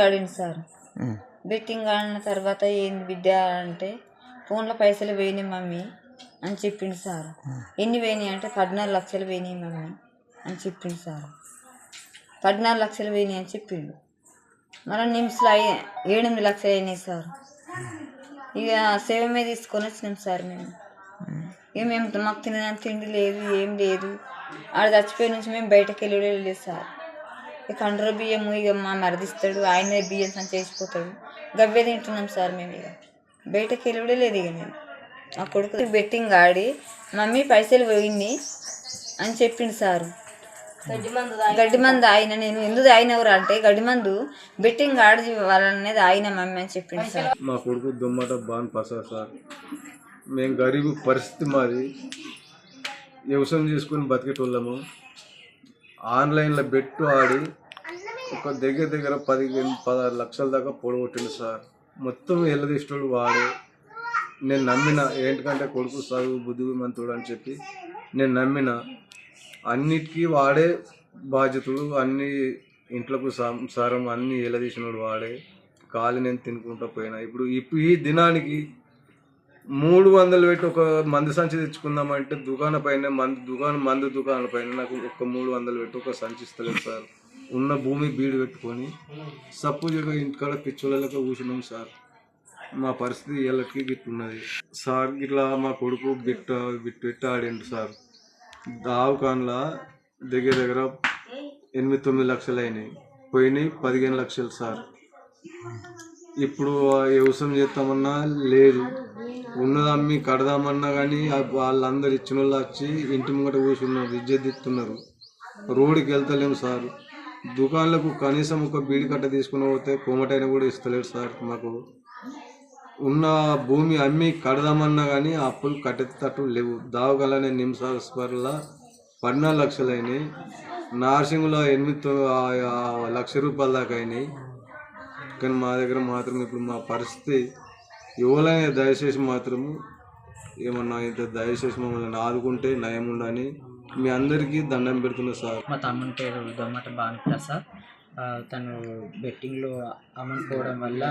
ఆడింది sir. Betting ఆడిన తర్వాత ఏంది బిడ్డ అంటే ఫోన్లో పైసలు పోయినాయి మమ్మీ అని చెప్పిండు సార్. ఎన్ని పోయినాయి? అంటే పద్నాలుగు లక్షలు పోయినాయి మమ్మీ అని చెప్పిండు సార్. పద్నాలుగు లక్షలు పోయినాయి అని చెప్పిండు. మన నిమ్స్లో అయ్యి ఏడెనిమిది లక్షలు అయినాయి సార్. ఇక సేవ మీద తీసుకొని వచ్చినాం సార్ మేము. ఇక మేము మాకు తినడానికి తిండి లేదు ఏం లేదు. ఆడ చచ్చిపోయిన నుంచి మేము బయటకు వెళ్ళి లేదు సార్. ఇక కండ్ర బియ్యం ఇక మా మరదిస్తాడు ఆయనే బియ్యం సంచి చేసిపోతాడు గవ్వే తింటున్నాం సార్ మేము ఇక. బయటకు వెళ్ళి లేదు ఇక మేము ఆ కొడుకు బెట్టింగ్ ఆడి మమ్మీ పైసలు పోయింది అని చెప్పిండు సారు. గడ్డి మందు ఆయన నేను. ఎందుకు ఆయనవరు అంటే గడ్డి మందు బెట్టింగ్ ఆడి వాళ్ళనేది ఆయన మమ్మీ అని చెప్పిండు సార్. మా కొడుకు దుమ్మట బాన్ పసా సార్. మేము గరీబు పరిస్థితి మాది. వ్యవసాయం చేసుకొని బతికేటోళ్ళము. ఆన్లైన్లో బెట్టు ఆడి ఒక దగ్గర దగ్గర పదిహేను పదహారు లక్షల దాకా పొడగొట్టిండు సార్. మొత్తం ఎల్లదిష్టడు వాడే. నేను నమ్మిన ఏంటంటే కొడుకు చదువు బుద్ధిమంతుడు అని చెప్పి నేను నమ్మిన అన్నిటికీ వాడే బాధ్యతలు అన్ని ఇంట్లోకి సంసారం అన్ని ఎలదీసినోడు వాడే. కాలు నేను తినుకుంటా పోయినా. ఇప్పుడు ఇప్పుడు ఈ దినానికి మూడు వందలు పెట్టి ఒక మందు సంచి తెచ్చుకుందామంటే దుకాణ పైన మందు దుకాణం మందు దుకాణాల పైన నాకు ఒక మూడు వందలు పెట్టి ఒక సంచి ఇస్తలేదు సార్. ఉన్న భూమి బీడు పెట్టుకొని సపోజ్గా ఇంటికాడ పిచ్చోళ్ళకి కూర్చున్నాం సార్. మా పరిస్థితి వీళ్ళకి గిట్టున్నది సార్ ఇట్లా మా కొడుకు బిట్ట బిట్ పెట్టి ఆడిండు సార్. దావకాన్లా దగ్గర దగ్గర ఎనిమిది తొమ్మిది లక్షలు అయినాయి. పోయినాయి పదిహేను లక్షలు సార్. ఇప్పుడు వ్యవసాయం చేస్తామన్నా లేదు. ఉన్నదమ్మి కడదామన్నా కానీ వాళ్ళందరు ఇచ్చిన వాళ్ళు వచ్చి ఇంటి ముంగట కూర్చున్నారు విద్య ఇస్తున్నారు. రోడ్డుకి వెళ్తలేము సార్. దుకాణాలకు కనీసం ఒక బీడి కట్ట తీసుకుని పోతే కోమటైన కూడా ఇస్తలేడు సార్ మాకు. ఉన్న భూమి అమ్మి కడదామన్నా కానీ అప్పులు కట్టేటట్టు లేవు. దావగలనే నిమిషాల పద్నాలుగు లక్షలు అయినాయి నార్సింగ్లో ఎనిమిది లక్ష రూపాయల దాకా అయినాయి. కానీ మా దగ్గర మాత్రం ఇప్పుడు మా పరిస్థితి ఎవరైనా దయచేసి మాత్రము ఏమన్నా ఇంత దయచేసి మమ్మల్ని ఆదుకుంటే నయం ఉండని మీ అందరికీ దండం పెడుతున్నా సార్. మా తమ్ముని పేరు దొమ్మట భానుప్రసాద్ ఆ, తను బెట్టింగ్లో అమౌంట్ పోవడం వల్ల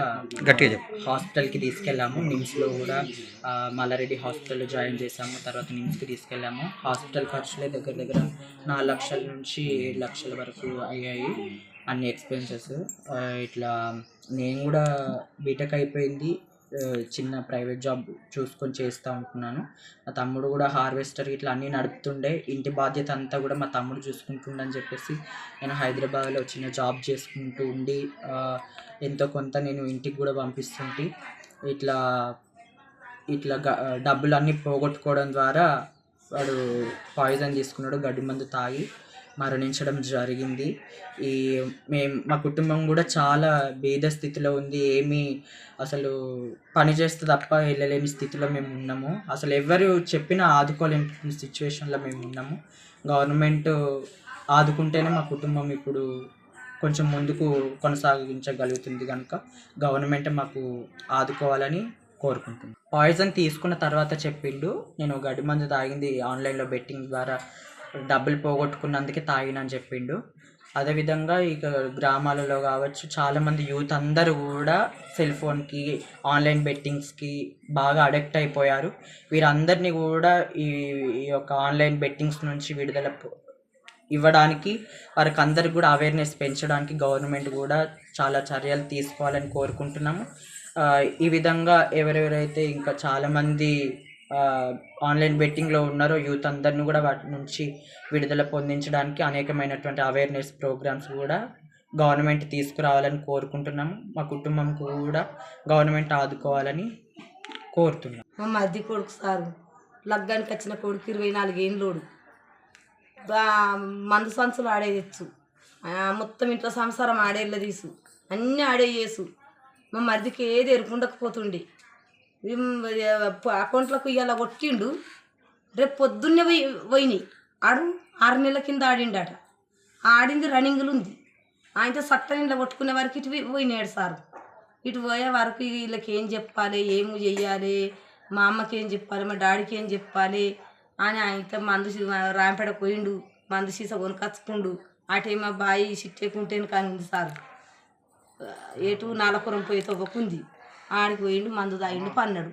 గట్టిగా హాస్పిటల్కి తీసుకెళ్ళాము. నిమ్స్లో కూడా ఆ, మల్లారెడ్డి హాస్పిటల్లో జాయిన్ చేసాము తర్వాత నిమ్స్కి తీసుకెళ్ళాము. హాస్పిటల్ ఖర్చులే దగ్గర దగ్గర నాలుగు లక్షల నుంచి ఏడు లక్షల వరకు అయ్యాయి. అన్ని ఎక్స్పెన్సెస్. ఇట్లా నేను కూడా బీటెక్ అయిపోయింది. చిన్న ప్రైవేట్ జాబ్ చూసుకొని చేస్తూ ఉంటున్నాను. మా తమ్ముడు కూడా హార్వెస్టర్ ఇట్లా అన్నీ నడుపుతుండే. ఇంటి బాధ్యత అంతా కూడా మా తమ్ముడు చూసుకుంటుండని చెప్పేసి నేను హైదరాబాద్లో చిన్న జాబ్ చేసుకుంటూ ఉండి ఎంతో కొంత నేను ఇంటికి కూడా పంపిస్తుంటే. ఇట్లా ఇట్లా డబ్బులు అన్నీ పోగొట్టుకోవడం ద్వారా వాడు పాయిజన్ తీసుకున్నాడు గడ్డి మందు తాగి. మరణించడం జరిగింది. ఈ మేము మా కుటుంబం కూడా చాలా భేద స్థితిలో ఉంది. ఏమీ అసలు పని చేస్తే తప్ప వెళ్ళలేని స్థితిలో మేము ఉన్నాము. అసలు ఎవరు చెప్పినా ఆదుకోలేని సిచ్యువేషన్లో మేము ఉన్నాము. గవర్నమెంట్ ఆదుకుంటేనే మా కుటుంబం ఇప్పుడు కొంచెం ముందుకు కొనసాగించగలుగుతుంది కనుక గవర్నమెంట్ మాకు ఆదుకోవాలని కోరుకుంటున్నాను పాయిజన్ తీసుకున్న తర్వాత చెప్పిండు. నేను గడ్డి మందు తాగింది ఆన్లైన్లో బెట్టింగ్ ద్వారా. డబ్బులు పోగొట్టుకున్నందుకే తాగినని చెప్పిండు. అదేవిధంగా ఇక గ్రామాలలో కావచ్చు చాలామంది యూత్ అందరూ కూడా సెల్ ఫోన్కి ఆన్లైన్ బెట్టింగ్స్కి బాగా అడిక్ట్ అయిపోయారు. వీరందరినీ కూడా ఈ ఈ యొక్క ఆన్లైన్ బెట్టింగ్స్ నుంచి విడుదల ఇవ్వడానికి వారికి అందరికి కూడా అవేర్నెస్ పెంచడానికి గవర్నమెంట్ కూడా చాలా చర్యలు తీసుకోవాలని కోరుకుంటున్నాము. ఈ విధంగా ఎవరెవరైతే ఇంకా చాలామంది ఆన్లైన్ బెట్టింగ్లో ఉన్నారో. యూత్ అందరిని కూడా వాటి నుంచి విడుదల పొందించడానికి అనేకమైనటువంటి అవేర్నెస్ ప్రోగ్రామ్స్ కూడా గవర్నమెంట్ తీసుకురావాలని కోరుకుంటున్నాము. మా కుటుంబం కూడా గవర్నమెంట్ ఆదుకోవాలని కోరుతున్నాం. మా మధ్య కొడుకు సారు లగ్గానికి వచ్చిన కొడుకు ఇరవై నాలుగేళ్ళోడు బా- మందు సంచులు ఆడేయచ్చు మొత్తం ఇంట్లో సంసారం ఆడేళ్ళ తీసు. అన్నీ ఆడే చేసు. మా మరిదికి ఏది ఎరుకుండకపోతుండే అకౌంట్లకు ఇవాళ కొట్టిండు. రేపు పొద్దున్నే పోయి పోయినాయి. ఆడు ఆరు నెలల కింద ఆడిండట. ఆడింది రన్నింగ్లు ఉంది. ఆయనతో సట్టని ఇలా కొట్టుకునే వరకు ఇటు పోయినాడు సార్. ఇటు పోయే వరకు వీళ్ళకి ఏం చెప్పాలి ఏమి చెయ్యాలి మా అమ్మకి ఏం చెప్పాలి మా డాడీకి ఏం చెప్పాలి అని ఆయనతో మందు రాంపేట పోయిండు. మందు సీస కొనుకొచ్చుకుండు. ఆ టైం మా బాయి సిట్టేకుంటేనే కానీ ఉంది సార్. ఎటు నాలపురం పోయి తవ్వకుంది. ఆడికి పోయిండు మందు తాగిండు పన్నాడు.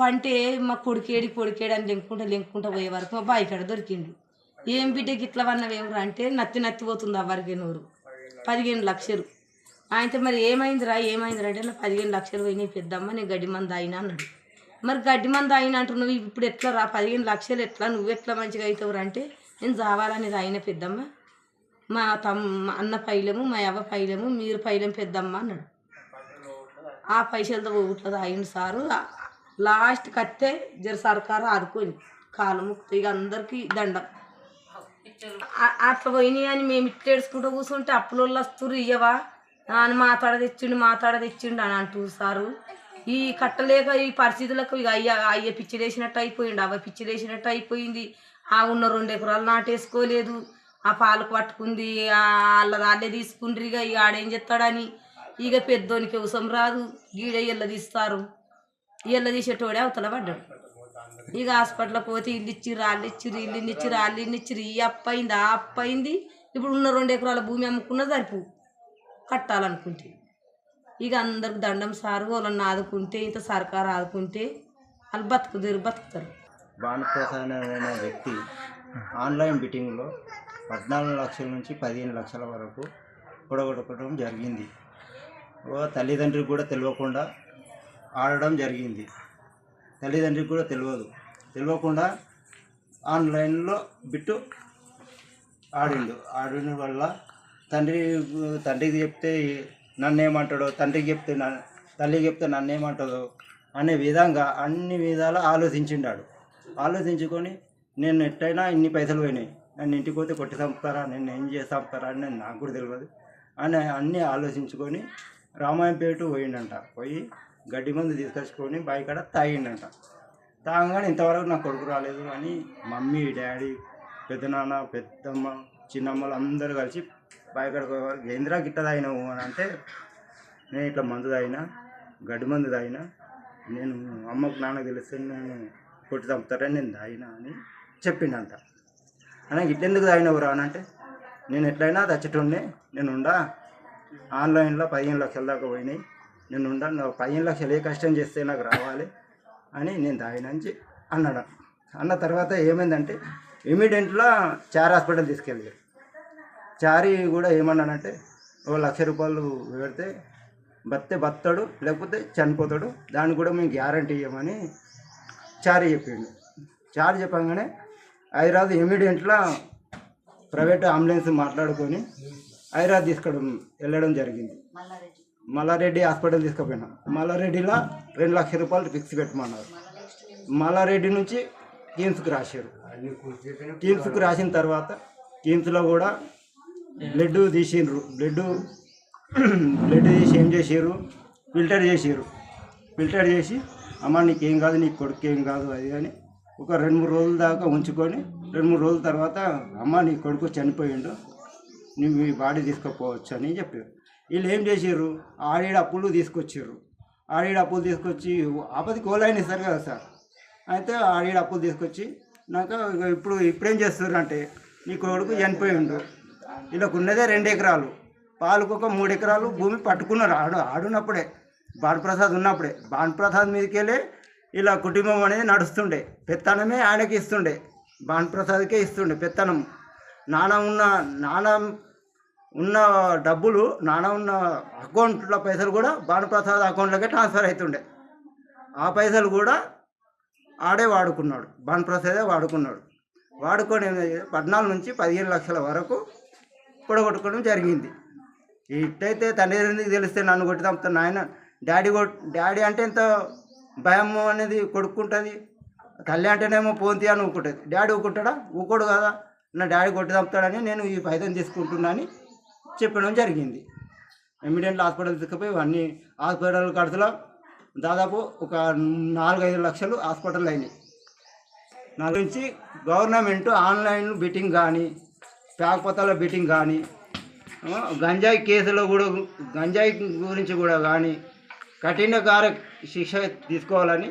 పంటే మా కొడుకేడి కొడుకేడి అని లెంకుంటా లెంకుంటా పోయే వరకు మా బాయికాడ దొరికిండు. ఏం బిడ్డకి ఇట్లా వన్నవేమరా అంటే నత్తి నత్తి పోతుంది అవ్వరికి నూరు. పదిహేను లక్షలు. ఆయనతో మరి ఏమైందిరా ఏమైందిరా అంటే నా పదిహేను లక్షలు పోయినాయి పెద్దమ్మ నేను గడ్డి మంది అయినా అన్నాడు. మరి గడ్డి మంది అయినా అంటున్నావు ఇప్పుడు ఎట్లా రా? పదిహేను లక్షలు ఎట్లా? నువ్వు ఎట్లా మంచిగా అవుతావురా అంటే నేను చావాలనేది అయిన పెద్దమ్మ. మా తమ్ మా అన్న పైలము మా అవ్వ పైలము మీరు పైలం పెద్దమ్మ అన్నాడు. ఆ పైసలతో ఊట్లో అయింది సారు. లాస్ట్ కత్తే జర సర్కారు ఆదుకొని కాలు ముక్తి ఇక అందరికీ దండం. అట్లా పోయినాయి అని మేము ఇట్లా ఏడుచుకుంటూ కూర్చుంటే అప్పులోళ్ళు వస్తురు ఇయ్యవా? అని మాట్లాడ తెచ్చిండు మాట్లాడ తెచ్చిండు అని అంటూ సారు ఈ కట్టలేక ఈ పరిస్థితులకు ఇక అయ్య అయ్య పిచ్చిలేసినట్టు అయిపోయిండు అవ్వ పిచ్చిలేసినట్టు అయిపోయింది. ఆ ఉన్న రెండు ఎకరాలు నాటేసుకోలేదు. ఆ పాలకు పట్టుకుంది వాళ్ళ వాళ్ళే తీసుకుండ్రు ఇక ఇక ఆడేం చెప్తాడని ఇక పెద్దోనికి అవసరం రాదు గీడ ఇళ్ళ తీస్తారు. ఇళ్ళ తీసేటోడే అవతల పడ్డాడు. ఇక హాస్పిటల్కి పోతే ఇల్లు ఇచ్చి రాళ్ళు ఇల్లు ఇచ్చి రాళ్ళు ఇల్లు ఈ అప్పయింది ఆ అప్పయింది. ఇప్పుడు ఉన్న రెండు ఎకరాల భూమి అమ్ముకున్న సరిపు కట్టాలనుకుంటే. ఇక అందరికి దండం సారు వాళ్ళని ఆదుకుంటే ఇంత సర్కారు ఆదుకుంటే వాళ్ళు బతుకుతారు బతుకుతారు. భానుప్రసాద్ అనే వ్యక్తి ఆన్లైన్ బిట్టింగ్లో పద్నాలుగు లక్షల నుంచి పదిహేను లక్షల వరకు కూడగొట్టుకోవడం జరిగింది. తల్లిదండ్రికి కూడా తెలియకుండా ఆడడం జరిగింది. తల్లిదండ్రికి కూడా తెలియదు. తెలియకుండా ఆన్లైన్లో బిట్టు ఆడిండు. ఆడిన వల్ల తండ్రి తండ్రికి చెప్తే నన్ను ఏమంటాడో తండ్రికి చెప్తే నన్ను తల్లికి చెప్తే నన్ను అనే విధంగా అన్ని విధాలు ఆలోచించిండాడు. ఆలోచించుకొని నేను ఎట్టయినా ఇన్ని పైసలు పోయినాయి. నన్ను ఇంటికి పోతే కొట్టి చంపుతారా? నేను ఏం చేసి చంపుతారా? అని నాకు కూడా తెలియదు. అని అన్నీ ఆలోచించుకొని రామాయంపేట పోయిండంట. పోయి గడ్డి మందు తీసుకొచ్చుకొని బావి కాడ తాగిండంట. తాగగానే ఇంతవరకు నా కొడుకు రాలేదు అని మమ్మీ డాడీ పెద్దనాన్న పెద్దమ్మ చిన్నమ్మలు అందరూ కలిసి బాయికాడకు పోయేవారు. ఏంద్రా గిట్ట తాగినావు? అని అంటే నేను ఇట్లా మందు తాగినా గడ్డి మందు తాగినా నేను అమ్మకు నాన్న తెలిస్తే నేను కొట్టి చంపుతారని నేను తాగినా అని చెప్పిండంట. అన్న ఇట్లెందుకు తాగినవురా? అని అంటే నేను ఎట్లయినా తెచ్చటోడిని నేను ఉండా ఆన్లైన్లో పదిహేను లక్షల దాకా పోయినాయి. నేను ఉండా నాకు పదిహేను లక్షలు ఏ కష్టం చేస్తే నాకు రావాలి అని నేను తాగినంచి అన్నాడు అన్న తర్వాత ఏమైందంటే ఇమీడియట్లో చార్ హాస్పిటల్ తీసుకెళ్ళారు చారి కూడా ఏమన్నాడంటే ఓ లక్ష రూపాయలు పెడితే బతే బతాడు లేకపోతే చనిపోతాడు దానికి కూడా మేము గ్యారంటీ ఇవ్వమని చారి చెప్పిండు. చారి చెప్పగానే హైదరాబాద్ ఇమీడియట్లో ప్రైవేట్ అంబులెన్స్ మాట్లాడుకొని హైదరాబాద్ తీసుకోవడం వెళ్ళడం జరిగింది. మల్లారెడ్డి. హాస్పిటల్ తీసుకుపోయినా. మల్లారెడ్డిలో రెండు లక్షల రూపాయలు ఫిక్స్ పెట్టమన్నారు. మల్లారెడ్డి నుంచి కిమ్స్కి రాశారు. కిమ్స్కి రాసిన తర్వాత కిమ్స్లో కూడా బ్లడ్ తీసిండ్రు. బ్లడ్ బ్లడ్ తీసి ఏం చేసారు ఫిల్టర్ చేసారు ఫిల్టర్ చేసి అమ్మ నీకేం కాదు నీ కొడుకు ఏం కాదు అది అని ఒక రెండు మూడు రోజుల దాకా ఉంచుకొని రెండు మూడు రోజుల తర్వాత అమ్మ నీ కొడుకు చనిపోయిండు. నువ్వు మీ బాడీ తీసుకుపోవచ్చు అని చెప్పారు. వీళ్ళు ఏం చేసారు ఆడేడు అప్పులు తీసుకొచ్చారు ఆడేడు అప్పులు తీసుకొచ్చి ఆపదికి గోలైన ఇస్తారు కదా సార్. అయితే ఆడేడు అప్పులు తీసుకొచ్చి నాకు ఇప్పుడు ఇప్పుడేం చేస్తారు అంటే నీ కొడుకు చనిపోయిండు వీళ్ళకు ఉన్నదే రెండు ఎకరాలు. పాలకు ఒక మూడు ఎకరాలు భూమి పట్టుకున్నారు ఆడు ఆడున్నప్పుడే. భానుప్రసాద్ ఉన్నప్పుడే. భానుప్రసాద్ మీదకి వెళ్ళి ఇలా కుటుంబం అనేది నడుస్తుండే. పెత్తనమే ఆయనకి ఇస్తుండే. భానుప్రసాద్కే ఇస్తుండే పెత్తనం నాన్న ఉన్న నాన్న ఉన్న డబ్బులు నాన్న ఉన్న అకౌంట్లో పైసలు కూడా భానుప్రసాద్ అకౌంట్లోకి ట్రాన్స్ఫర్ అవుతుండే ఆ పైసలు కూడా ఆడే వాడుకున్నాడు భానుప్రసాదే వాడుకున్నాడు. వాడుకొని పద్నాలుగు నుంచి పదిహేను లక్షల వరకు పొడగొట్టుకోవడం జరిగింది. ఇట్టయితే తండ్రి తెలిస్తే నన్ను కొట్టి చంపుతాను నాయన డాడీ కొట్ డాడీ అంటే ఎంత భయం అనేది కొడుకుంటుంది తల్లి అంటేనేమో పోంతి అని ఊకుంటుంది. డాడీ ఊకుంటాడా? ఊకోడు కదా. నా డాడీ కొట్టి చంపుతాడని నేను ఈ ఫైదం తీసుకుంటున్నాను చెప్పడం జరిగింది. ఇమీడియట్ హాస్పిటల్ తీసుకుపోయి అన్ని హాస్పిటల్ ఖర్చులో దాదాపు ఒక నాలుగైదు లక్షలు హాస్పిటల్ అయినాయి. నా గురించి గవర్నమెంట్ ఆన్లైన్ బిట్టింగ్ కానీ పేకపోతల బిట్టింగ్ కానీ గంజాయి కేసులో కూడా గంజాయి గురించి కూడా కానీ కఠినకార శిక్ష తీసుకోవాలని